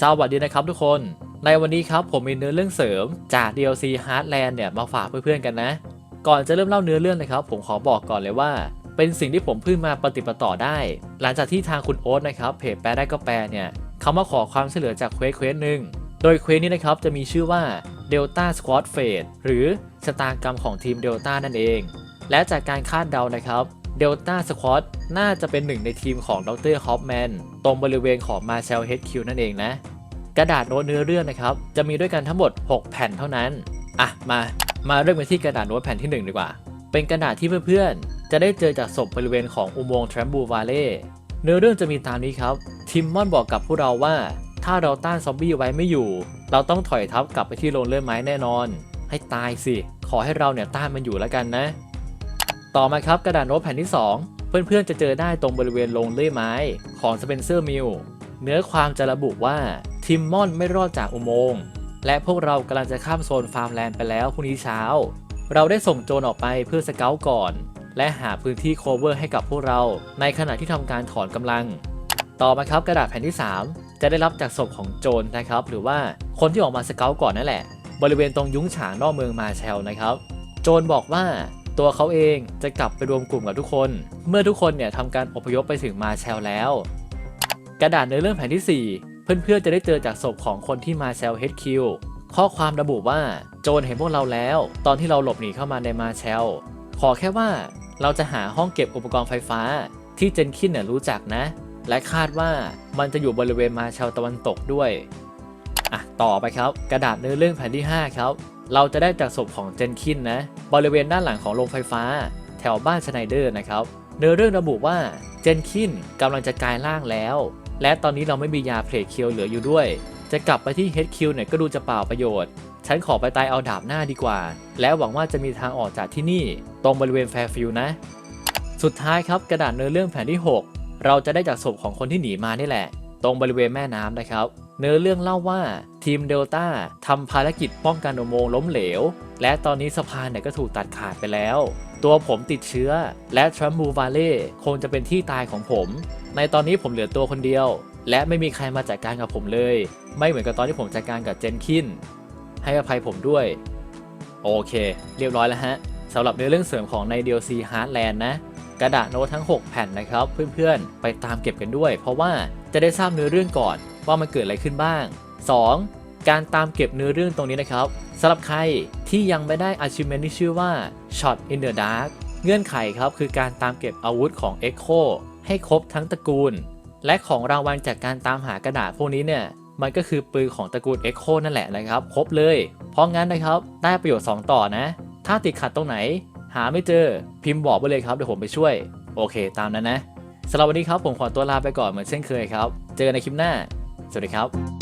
สวัสดีนะครับทุกคน ในวันนี้ครับผมมีเนื้อเรื่องเสริมจาก DLC Heartland เนี่ยมาฝากเพื่อนๆกันนะ ก่อนจะเริ่มเล่าเนื้อเรื่องนะครับ ผมขอบอกก่อนเลยว่า เป็นสิ่งที่ผมเพิ่งมาปฏิบัติต่อได้ หลังจากที่ทางคุณโอ๊ตนะครับเพจแปลได้ก็แปลเนี่ยเขามาขอความช่วยเหลือจากเควสเควสหนึ่งโดยเควสนี้นะครับจะมีชื่อว่า Delta Squad Fate หรือชะตากรรมของทีม Delta นั่นเอง และจากการคาดเดานะครับ Delta Squad น่าจะเป็นหนึ่งในทีมของดรฮอปแมนตรงบริเวณของ Marshall HQ นั่นเองนะ กระดาษโน้ตเนื้อเรื่องนะครับ จะมีด้วยกันทั้งหมด 6 แผ่นเท่านั้น อะ มา มาเริ่มกันที่กระดาษโน้ตแผ่นที่ 1 ดีกว่า เป็นกระดาษที่เพื่อนๆ จะได้เจอจากศพบริเวณของอุโมงค์แทรมบูวาเล่เนื้อเรื่องจะมีตามนี้ครับ ทิมมอนบอกกับพวกเราว่า ถ้าเราต้านซอมบี้ไว้ไม่อยู่ เราต้องถอยทัพกลับไปที่โรงเลื่อนไม้แน่นอน ให้ตายสิ ขอให้เราเนี่ยต้านมันอยู่แล้วกันนะ ต่อมาครับกระดาษโน้ตแผ่นที่ 2 เพื่อนๆจะเจอได้ตรงบริเวณโรงเลื่อยไม้ของสเปนเซอร์มิลเนื้อความจะระบุว่าทิมมอนไม่รอดจากอุโมงค์และพวกเรากำลังจะข้ามโซนฟาร์มแลนด์ไปแล้วพรุ่งนี้เช้า เราได้ส่งโจรออกไปเพื่อสเกลก่อน และหาพื้นที่โคเวอร์ให้กับพวกเรา ในขณะที่ทำการถอนกำลัง ต่อมาครับกระดาษแผ่นที่ 3 จะได้รับจากศพของโจรนะครับ หรือว่าคนที่ออกมาสเกลก่อนนั่นแหละ บริเวณตรงยุ้งฉางนอกเมืองมาแชลนะครับ โจรบอกว่า ตัวเขาเองจะกลับไปรวมกลุ่มกับทุกคน เมื่อทุกคนเนี่ยทำการอพยพไปถึงมาแชลแล้ว กระดาษเนื้อเรื่องแผ่นที่ 4 เพื่อนๆจะได้เจอจากศพของคนที่มาแชล HQ ข้อความระบุว่าโจรเห็นพวกเราแล้ว ตอนที่เราหลบหนีเข้ามาในมาแชลขอแค่ว่าเราจะหาห้องเก็บอุปกรณ์ไฟฟ้า ที่เจนคินเนี่ยรู้จักนะ และคาดว่ามันจะอยู่บริเวณมาแชลตะวันตกด้วยอะต่อไปครับ กระดาษเนื้อเรื่องแผ่นที่ 5 ครับ เราจะได้จากศพของเจนคินนะ บริเวณด้านหลังของโรงไฟฟ้า แถวบ้านชไนเดอร์นะครับเนื้อเรื่องระบุว่าเจนคินกำลังจะกลายร่างแล้ว และตอนนี้เราไม่มียาเพลทเคียวเหลืออยู่ด้วย จะกลับไปที่ HQ เนี่ยก็ดูจะเปล่าประโยชน์ ฉันขอไปตายเอาดาบหน้าดีกว่า และหวังว่าจะมีทางออกจากที่นี่ ตรงบริเวณแฟร์ฟิลนะ สุดท้ายครับกระดาษเนื้อเรื่องแผ่นที่ 6 เราจะได้จากศพของคนที่หนีมานี่แหละ ตรงบริเวณแม่น้ำนะครับ เนื้อเรื่องเล่าว่าทีมเดลต้าทำภารกิจป้องกันอุโมงค์ล้มเหลว และตอนนี้สะพานเนี่ยก็ถูกตัดขาดไปแล้ว ตัวผมติดเชื้อ และทรัมบูวาเล่คงจะเป็นที่ตายของผม ในตอนนี้ผมเหลือตัวคนเดียว และไม่มีใครมาจัดการกับผมเลย ไม่เหมือนกับตอนที่ผมจัดการกับเจนคินให้อภัยผมด้วย โอเค เรียบร้อยแล้วฮะสำหรับเนื้อเรื่องเสริมของใน DLC Heartland นะกระดาษโน้ตทั้ง 6 แผ่นนะครับ เพื่อนๆ ไปตามเก็บกันด้วย เพราะว่าจะได้ทราบเนื้อเรื่องก่อน ว่ามันเกิดอะไรขึ้นบ้าง 2. การตามเก็บเนื้อเรื่องตรงนี้นะครับสำหรับใครที่ยังไม่ได้ achievement ที่ชื่อว่า Shot in the Dark เงื่อนไขครับคือการตามเก็บอาวุธของ Echo ให้ครบทั้งตระกูล และของรางวัลจากการตามหากระดาษพวกนี้เนี่ยมันก็คือปืนของตระกูล Echo นั่นแหละนะครับ ครบเลย เพราะงั้นนะครับ ได้ประโยชน์ 2 ต่อนะ ถ้าติดขัดตรงไหน หาไม่เจอพิมพ์บอกไปเลยครับเดี๋ยวผมไปช่วย โอเค ตามนั้นนะสำหรับวันนี้ครับผมขอตัวลาไปก่อนเหมือนเช่นเคยครับ เจอกันในคลิปหน้า สวัสดีครับ